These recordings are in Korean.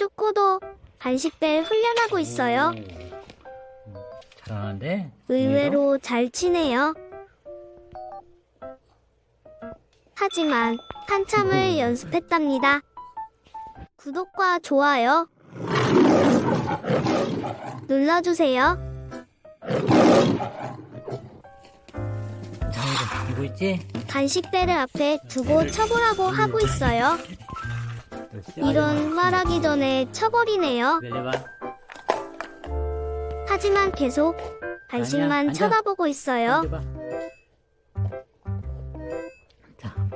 쪼꼬도 간식벨 훈련하고 있어요. 오. 잘하는데? 의외로 잘 치네요. 하지만 한참을 연습했답니다. 구독과 좋아요 눌러주세요. 자, 이거, 이거 있지? 간식배를 앞에 두고 쳐보라고 하고 있어요. 이런 말하기 전에 쳐버리네요. 내려봐. 하지만 계속 간식만 아니야. 쳐다보고 있어요.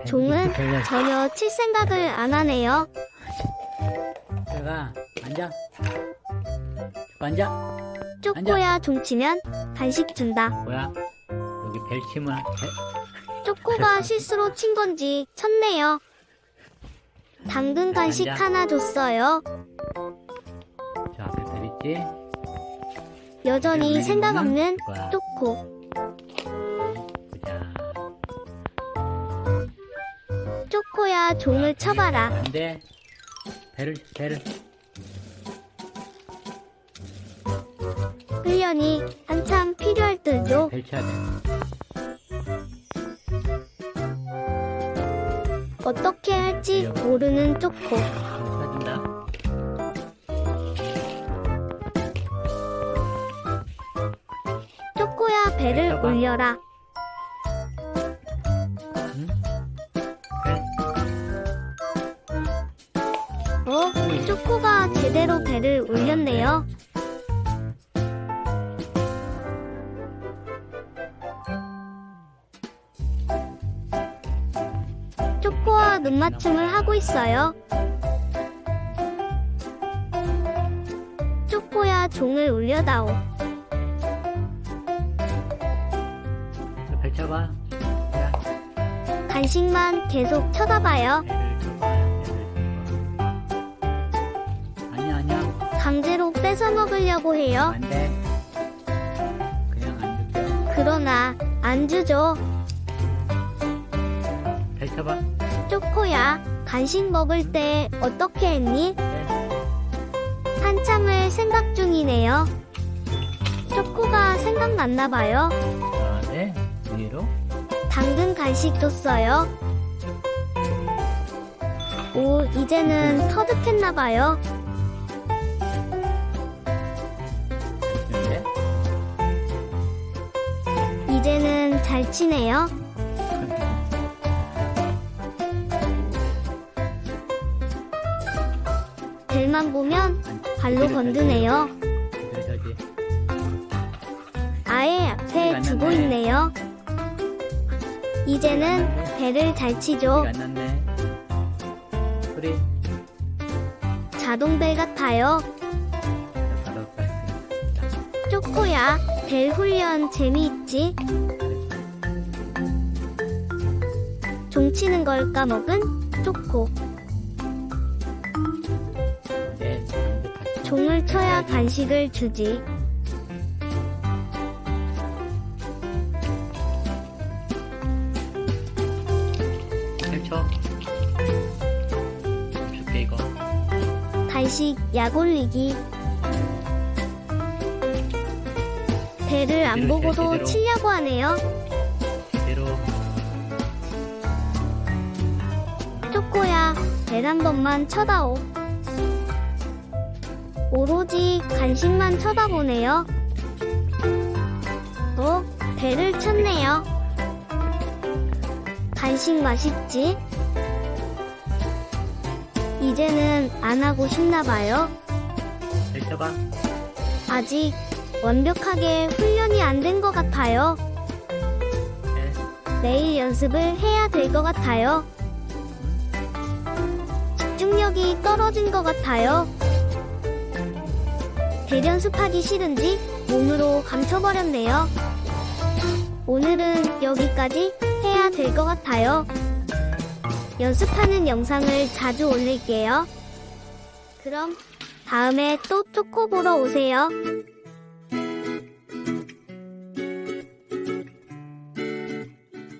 종은. 전혀 칠 생각을 안 하네요. 들어가. 앉아. 앉아. 쪼꼬야 종치면 간식 준다. 뭐야? 여기 벨 치면 벨- 쪼꼬가 실수로 친 건지 쳤네요. 당근 간식 앉아. 하나 줬어요. 자, 앞에 벨 있지? 여전히 생각 없는? 쪼꼬. 보자. 쪼꼬야 종을 쳐봐라. 안 돼. 배를, 배를. 훈련이 한참 필요할 듯도 벨 쳐야 돼. 어떻게 모르는 쳐준다. 쪼꼬야 배를 쳐봐. 올려라. 응? 어? 쪼꼬가 제대로 배를 올렸네요. 눈맞춤을 하고 있어요. 쪼꼬야 종을 올려다오. 자, 벨 쳐봐. 자, 간식만 계속 쳐다봐요. 배를 쳐봐. 배를 쳐봐. 아니야, 아니야. 강제로 뺏어 먹으려고 해요. 안 돼. 그냥 안. 그러나 안 주죠. 벨 쳐봐. 쪼코야, 간식 먹을 때 어떻게 했니? 벨. 한참을 생각 중이네요. 쪼코가 생각났나 봐요. 아, 네. 위로. 당근 간식 줬어요. 오, 이제는 터득했나 봐요. 이제. 이제는 잘 치네요. 벨만 보면 발로 건드네요. 아예 앞에 두고 있네요. 이제는 배를 잘 치죠. 자동벨 같아요. 쪼코야, 벨 훈련 재미있지? 종 치는 걸 까먹은 쪼코. 종을 쳐야 간식을 주지. 펼쳐. 줄게 이거. 간식 약 올리기. 배를 안 제대로 보고도 제대로. 치려고 하네요. 제대로. 쪼꼬야, 벨한 번만 쳐다오. 오로지 간식만 쳐다보네요. 어? 배를 쳤네요. 간식 맛있지? 이제는 안 하고 싶나 봐요. 펼쳐봐. 아직 완벽하게 훈련이 안 된 것 같아요. 네. 내일 연습을 해야 될 것 같아요. 집중력이 떨어진 것 같아요. 대연습하기 싫은지 몸으로 감춰버렸네요. 오늘은 여기까지 해야 될 것 같아요. 연습하는 영상을 자주 올릴게요. 그럼 다음에 또 쪼코 보러 오세요.